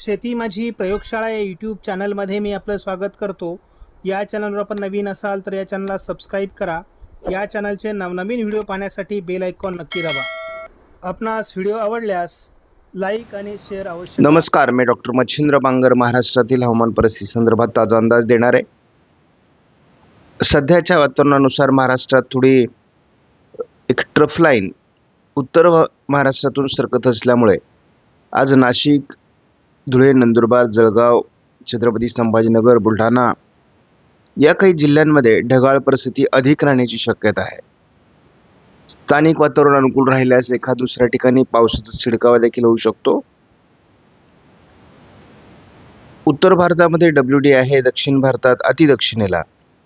शेती माझी प्रयोगशाळा या यूट्यूब चॅनलमध्ये मी आपलं स्वागत करतो. या चॅनलवर आपण नवीन असाल तर या चॅनलला सबस्क्राईब करा. या चॅनलचे नवनवीन व्हिडिओ पाहण्यासाठी बेल आयकॉन नक्की दाबा. आपणास व्हिडिओ आवडल्यास लाईक आणि शेअर अवश्य नमस्कार मी डॉक्टर मच्छिंद्र बांगर महाराष्ट्रातील हवामान परिस्थिती संदर्भात ताजा अंदाज देणार आहे. सध्याच्या वातावरणानुसार महाराष्ट्रात थोडी एक ट्रफ लाईन उत्तर महाराष्ट्रातून सरकत असल्यामुळे आज नाशिक धुळे नंदुरबार जळगाव छत्रपती संभाजीनगर बुलढाणा या काही जिल्ह्यांमध्ये ढगाळ परिस्थिती अधिक राहण्याची शक्यता आहे. स्थानिक वातावरण अनुकूल राहिल्यास एखाद दुसऱ्या ठिकाणी पावसाचा शिडकावा देखील होऊ शकतो. उत्तर भारतामध्ये डब्ल्यू डी आहे दक्षिण भारतात अतिदक्षिणेला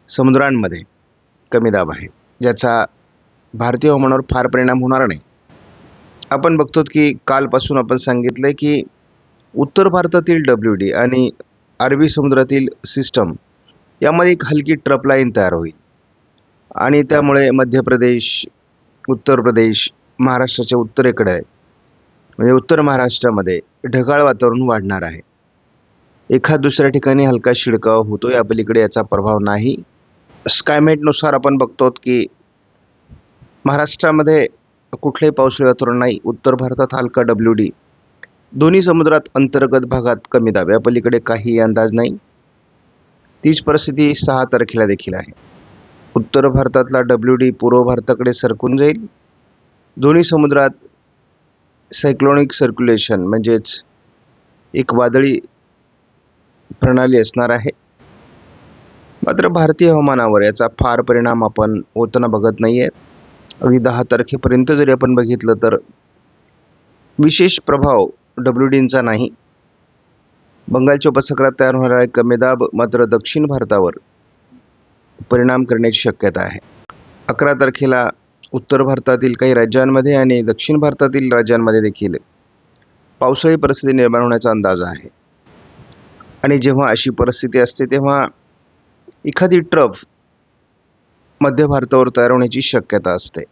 समुद्रांमध्ये कमी दाब आहे ज्याचा भारतीय हवामानावर फार परिणाम होणार नाही. आपण बघतो की कालपासून आपण सांगितलं की उत्तर भारतातील डब्ल्यू डी आणि अरबी समुद्रातील सिस्टम यामध्ये एक हलकी ट्रप लाईन तयार होईल. आणि त्यामुळे मध्य प्रदेश उत्तर प्रदेश महाराष्ट्राच्या उत्तरेकडे म्हणजे उत्तर महाराष्ट्रामध्ये ढगाळ वातावरण वाढणार आहे. एखाद दुसऱ्या ठिकाणी हलका शिडकाव होतो या पलीकडे याचा प्रभाव नाही. स्कायमेटनुसार आपण बघतो की महाराष्ट्रामध्ये कुठलेही पावसाळी वातावरण नाही. उत्तर भारतात हलका डब्ल्यू डी दोन्ही समुद्रात अंतर्गत भागात कमी दाब काही अंदाज नाही. तीच परिस्थिती सहा तारखेला देखील आहे. उत्तर भारतातला डब्ल्यू डी पूर्व भारताकडे सरकून जाईल. दोन्ही समुद्रात सायक्लोनिक सर्क्युलेशन म्हणजेच एक वादळी प्रणाली असणार आहे. मात्र भारतीय हवामानावर याचा फार परिणाम आपण होताना बघत नाही आहे अगदी दहा तारखेपर्यंत जरी आपण बघितलं तर विशेष प्रभाव डब्ल्यू डींचा नाही बंगालच्या उपसागरात तयार होणारा कमी दाब मात्र दक्षिण भारतावर परिणाम करण्याची शक्यता आहे. अकरा तारखेला उत्तर भारतातील काही राज्यांमध्ये आणि दक्षिण भारतातील राज्यांमध्ये देखील पावसाळी परिस्थिती निर्माण होण्याचा अंदाज आहे. आणि जेव्हा अशी परिस्थिती असते तेव्हा एखादी ट्रफ मध्य भारतावर तयार होण्याची शक्यता असते.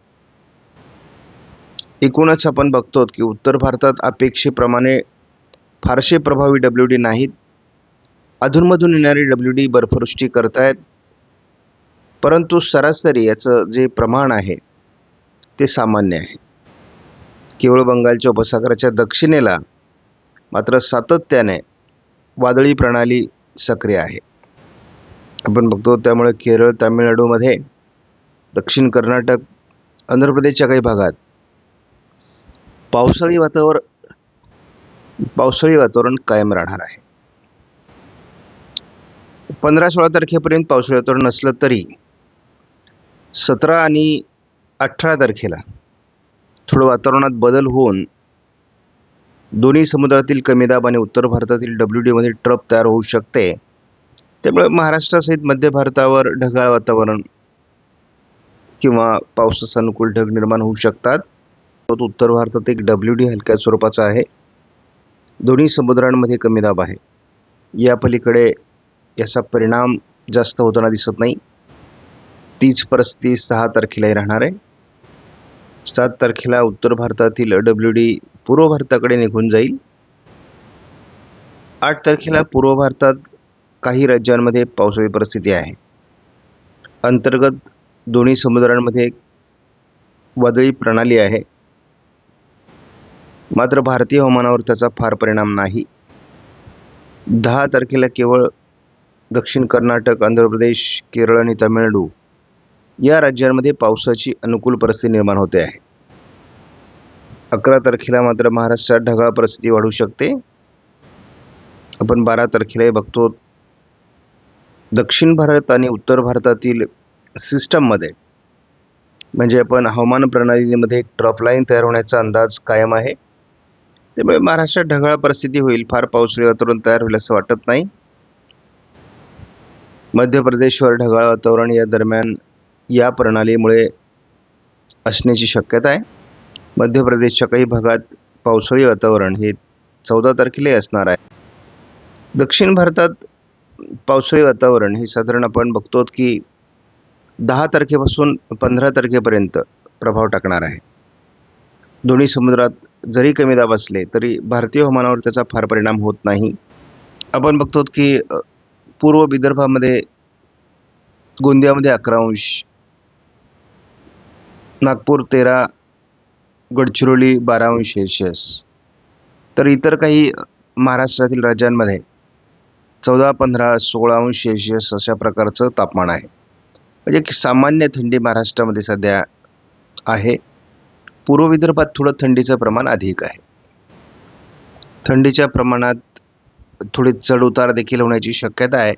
एकूणच आपण बघतो की उत्तर भारतात अपेक्षेप्रमाणे फारसे प्रभावी डब्ल्यू डी नाहीत. अधूनमधून येणारी डब्ल्यू डी बर्फवृष्टी करतायत. परंतु सरासरी याचं जे प्रमाण आहे ते सामान्य आहे. केवळ बंगालच्या उपसागराच्या दक्षिणेला मात्र सातत्याने वादळी प्रणाली सक्रिय आहे. आपण बघतो त्यामुळे केरळ तामिळनाडूमध्ये दक्षिण कर्नाटक आंध्र प्रदेशच्या काही भागात पावसाळी वातावरण पावसाळी वातावरण कायम राहणार आहे. पंधरा सोळा तारखेपर्यंत पावसाळी वातावरण नसलं तरी सतरा आणि अठरा तारखेला थोडं वातावरणात बदल होऊन दोन्ही समुद्रातील कमी दाब आणि उत्तर भारतातील डब्ल्यू डीमध्ये ट्रप तयार होऊ शकते. त्यामुळे महाराष्ट्रासहित मध्य भारतावर ढगाळ वातावरण किंवा पावसाचा अनुकूल ढग निर्माण होऊ शकतात. उत्तर भारतात एक डब्ल्यू डी हलक्या स्वरूपाचा आहे. दोन्ही समुद्रांमध्ये कमी दाब आहे. या पलीकडे याचा परिणाम जास्त होताना दिसत नाही. तीच परिस्थिती सहा तारखेलाही राहणार आहे. सात तारखेला उत्तर भारतातील डब्ल्यू डी पूर्व भारताकडे निघून जाईल. आठ तारखेला पूर्व भारतात काही राज्यांमध्ये पावसाळी परिस्थिती आहे. अंतर्गत दोन्ही समुद्रांमध्ये वादळी प्रणाली आहे. मात्र भारतीय हवामानावर त्याचा फार परिणाम नाही. दहा तारखेला केवळ दक्षिण कर्नाटक आंध्र प्रदेश केरळ आणि तामिळनाडू या राज्यांमध्ये पावसाची अनुकूल परिस्थिती निर्माण होते आहे. अकरा तारखेला मात्र महाराष्ट्रात ढगाळ परिस्थिती वाढू शकते. आपण बारा तारखेलाही बघतो दक्षिण भारत आणि उत्तर भारतातील सिस्टममध्ये म्हणजे आपण हवामान प्रणालीमध्ये एक तयार होण्याचा अंदाज कायम आहे. त्यामुळे महाराष्ट्रात ढगाळ परिस्थिती होईल. फार पावसाळी वातावरण तयार होईल असं वाटत नाही. मध्य प्रदेशवर ढगाळ वातावरण या दरम्यान या प्रणालीमुळे असण्याची शक्यता आहे. मध्य प्रदेशच्या काही भागात पावसाळी वातावरण हे चौदा तारखेलाही असणार आहे. दक्षिण भारतात पावसाळी वातावरण हे साधारण आपण बघतो की दहा तारखेपासून पंधरा तारखेपर्यंत प्रभाव टाकणार आहे. दोन्ही समुद्रात जरी कमी दाब असले तरी भारतीय हवामानावर त्याचा फार परिणाम होत नाही. आपण बघतो की पूर्व विदर्भामध्ये गोंदियामध्ये अकरा अंश नागपूर तेरा गडचिरोली बारा अंश सेल्शियस तर इतर काही महाराष्ट्रातील राज्यांमध्ये चौदा पंधरा सोळा अंश सेल्शियस अशा प्रकारचं तापमान आहे. म्हणजे सामान्य थंडी महाराष्ट्रामध्ये सध्या आहे. पूर्व विदर्भात थोडं थंडीचं प्रमाण अधिक आहे. थंडीच्या प्रमाणात थोडे चढउतार देखील होण्याची शक्यता आहे.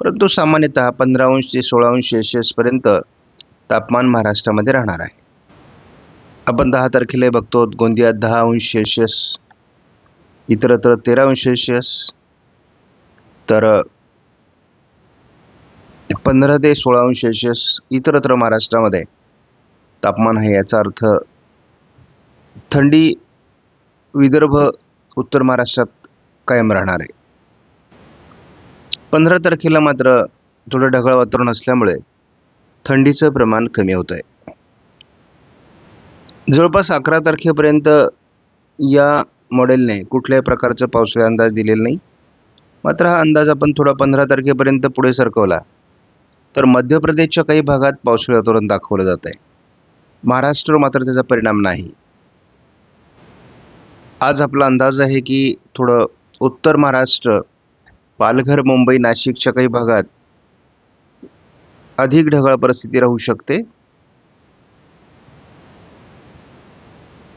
परंतु सामान्यतः पंधरा अंश ते सोळा अंश सेल्सिअसपर्यंत तापमान महाराष्ट्रामध्ये राहणार आहे. आपण दहा तारखेला बघतो गोंदियात दहा अंश सेल्सिअस इतरत्र तेरा अंश सेल्सिअस. तर पंधरा ते सोळा अंश सेल्सिअस इतरत्र महाराष्ट्रामध्ये तापमान आहे याचा अर्थ थंडी विदर्भ उत्तर महाराष्ट्रात कायम राहणार आहे. पंधरा तारखेला मात्र थोडं ढगाळ वातावरण असल्यामुळे थंडीचं प्रमाण कमी होत आहे. जवळपास अकरा तारखेपर्यंत या मॉडेलने कुठल्याही प्रकारचं पावसाळी अंदाज दिलेला नाही. मात्र हा अंदाज आपण थोडा पंधरा तारखेपर्यंत पुढे सरकवला तर मध्य प्रदेशच्या काही भागात पावसाळी वातावरण दाखवलं जात आहे. महाराष्ट्र मात्र त्याचा परिणाम नाही. आज आपला अंदाज आहे की थोडं उत्तर महाराष्ट्र पालघर मुंबई नाशिकच्या काही भागात अधिक ढगाळ परिस्थिती राहू शकते.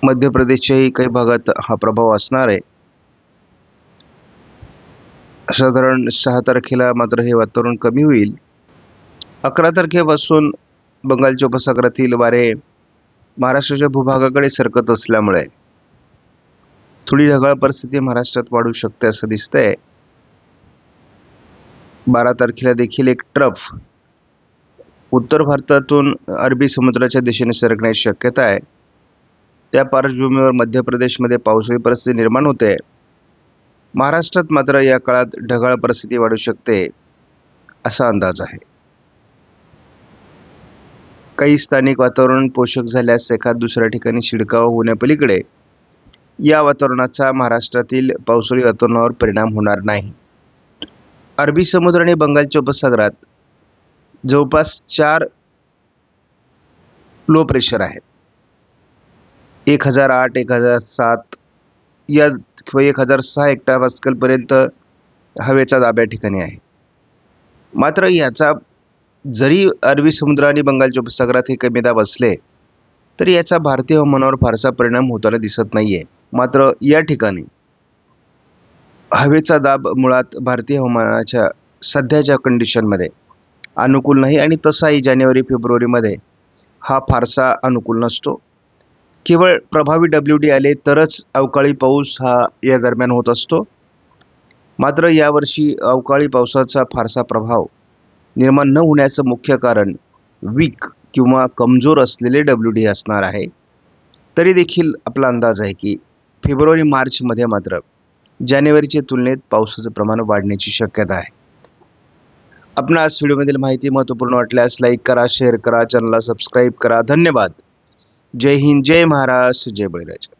मध्य प्रदेशच्याही काही भागात हा प्रभाव असणार आहे. साधारण सहा तारखेला मात्र हे वातावरण कमी होईल. अकरा तारखेपासून बंगालच्या उपसागरातील वारे महाराष्ट्राच्या भूभागाकडे सरकत असल्यामुळे थोडी ढगाळ परिस्थिती महाराष्ट्रात वाढू शकते असं दिसतंय. बारा तारखेला देखील एक ट्रफ. उत्तर भारतातून अरबी समुद्राच्या दिशेने सरकण्याची शक्यता आहे. त्या पार्श्वभूमीवर मध्य प्रदेशमध्ये पावसाळी परिस्थिती निर्माण होते. महाराष्ट्रात मात्र या काळात ढगाळ परिस्थिती वाढू शकते असा अंदाज आहे. काही स्थानिक वातावरण पोषक झाल्यास एखाद दुसऱ्या ठिकाणी शिडकाव होण्यापलीकडे या वातावरणाचा महाराष्ट्रातील पावसाळी वातावरणावर परिणाम होणार नाही. अरबी समुद्र आणि बंगालच्या उपसागरात जवळपास चार लो प्रेशर आहेत. एक हजार आठ एक हजार सात या किंवा एक हजार सहा हेक्टर पास्कलपर्यंत हवेचा दाब या ठिकाणी आहे. मात्र याचा जरी अरबी समुद्र आणि बंगालच्या उपसागरात हे कमी दाब असले तर याचा भारतीय हवामानावर फारसा परिणाम होताना दिसत नाही आहे मात्र या ठिकाणी हवेचा दाब मुळात भारतीय हवामानाच्या सध्याच्या कंडिशनमध्ये अनुकूल नाही आणि तसाही जानेवारी फेब्रुवारीमध्ये हा फारसा अनुकूल नसतो. केवळ प्रभावी डब्ल्यू डी आले तरच अवकाळी पाऊस हा या दरम्यान होत असतो. मात्र यावर्षी अवकाळी पावसाचा फारसा प्रभाव निर्माण न होण्याचं मुख्य कारण वीक किंवा कमजोर असलेले डब्ल्यू डी असणार आहे. तरी देखील आपला अंदाज आहे की फेब्रुवारी मार्चमध्ये मात्र जानेवारीच्या तुलनेत पावसाचं प्रमाण वाढण्याची शक्यता आहे. आपणास व्हिडिओमधील माहिती महत्त्वपूर्ण वाटल्यास लाईक करा शेअर करा चॅनलला सबस्क्राईब करा. धन्यवाद. जय हिंद जय महाराष्ट्र जय बळीराजा.